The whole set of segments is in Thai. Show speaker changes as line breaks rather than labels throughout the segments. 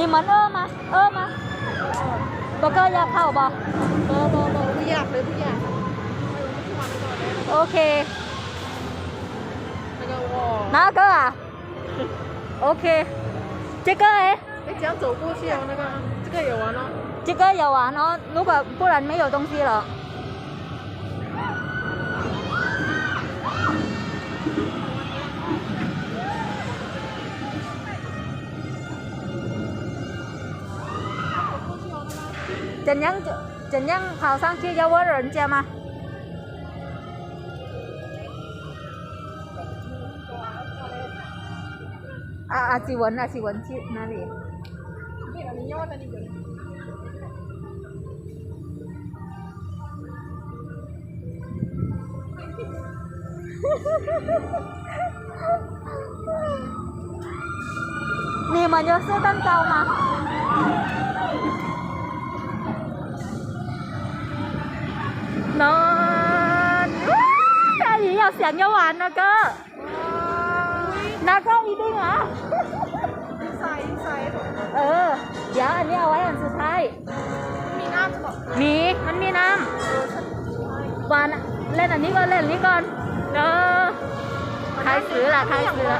นี่มันเออมา เออมาโบเกอร์อยากเข้าบ่
โบโบโบไม่อยากเลยไม่อยาก
โอเค
那个我，
哪个啊？OK，这个哎，
哎，这样走过去哦，那个这个也玩哦。
这个有玩哦，如果不然没有东西了。 怎样就怎样跑上去要问人家吗？啊啊，是问啊是问去哪里？
นอนแค่นี้อ
ย่าเสียงอย่าหวานนะเก็นะก็อีดิ้งเหรอ
ใส่ใส่
เออ เดี๋ยวอันนี้เอาไว้อันสุดท้าย
มีน้ำจะบอก
มี มันมีน้ำหวานเล่นอันนี้ก่อนเล่นนี้ก่อนเออใครซื้อล่ะใครซื้อ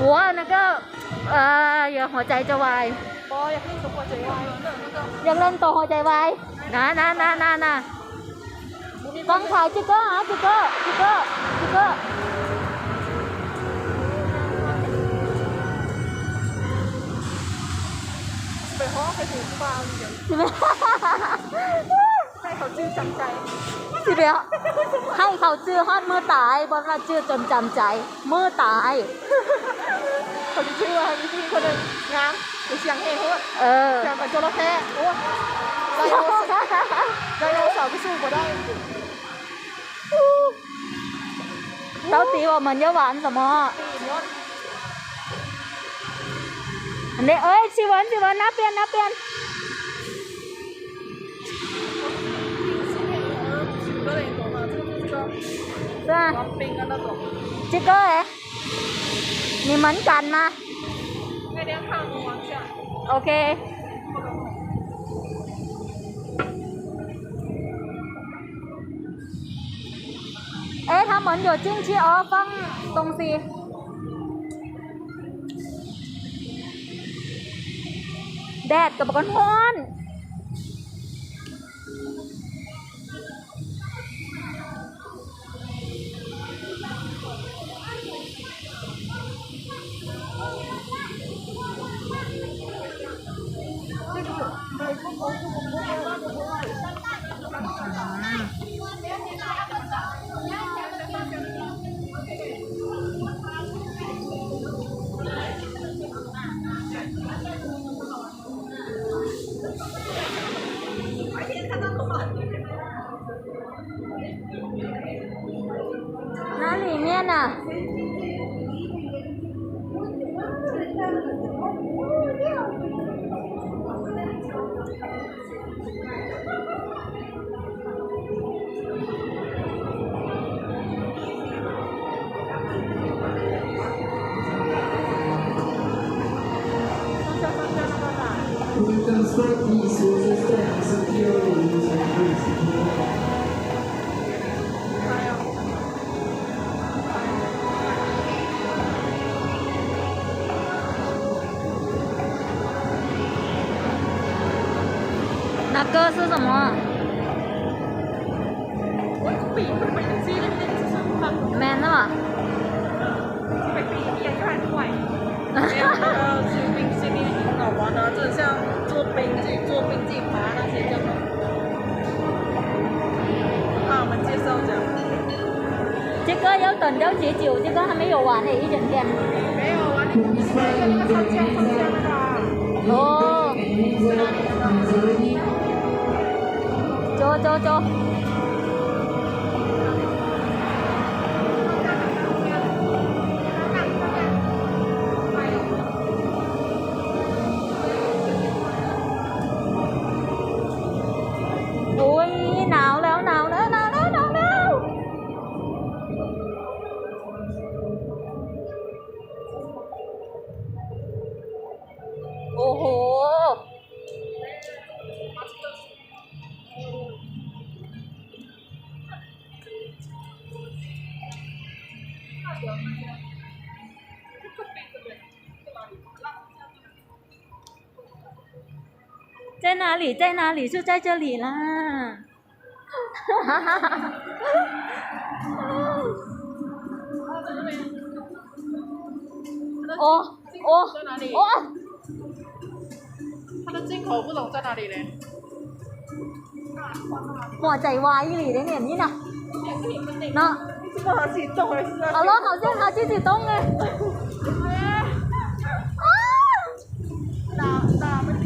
หัวนะก็เอออย่าหัวใจจะวาย
บออยากเล่นตัวหัวใจวาย
ยังเล่นตัวหัวใจวายนะนะนะนะนะ ฟังข่าวจิกเกอร์ฮะจิกเกอร์จิกเกอร์จิกเกอร์
ไปห้องไปถึงฟาร์มเดี๋ยว
ใช่ไหม
ให้เขาจื้อจำใจ
สิเดียวให้เขาจื้อฮอดมือตายบนว่าจื้อจนจำใจมือตาย
เขาจะชื่อว่าพี่คนหนึ่งงามหรือเสียงเฮโคตร
เออ
เสียงเป็นจระเข้โอ้ไดโนเสาร์ไดโนเสาร์ไปสู้ก็ได้
เต้าตีว่า
มันเยา
หวานสมออัน
นี้เอ้ยสิวันสิ
วัน
นับเปลี่
ยนนับเปลี่
ยนจ้าจิก
เกอร์เหรอมีเหมือนกันมาโอเค เหมื
อนหยดจิ้ง
ชี้อ๋อฟังตร
งสี
แดดกับ
กอนฮ้อน
na. We construct these systems of theory.
歌是什么？man 啊嘛。没有到新兵新兵领导玩的，这像做兵自己做兵自己爬那些叫做。那我们介绍讲。
这个要等到几久？这个还没有玩呢，一整天。
没有玩，你那个那个上枪上枪那个。
哦。走在哪里？在哪里？就在这里啦！
哈哈哈哈
哦哦哦！
他的进口不懂在哪里嘞？
หัวใจวายอีหลีเนี่ยนี่นะเนาะ
不好激动了，是
吧？好了，好像他自己动了。啊！
打打不。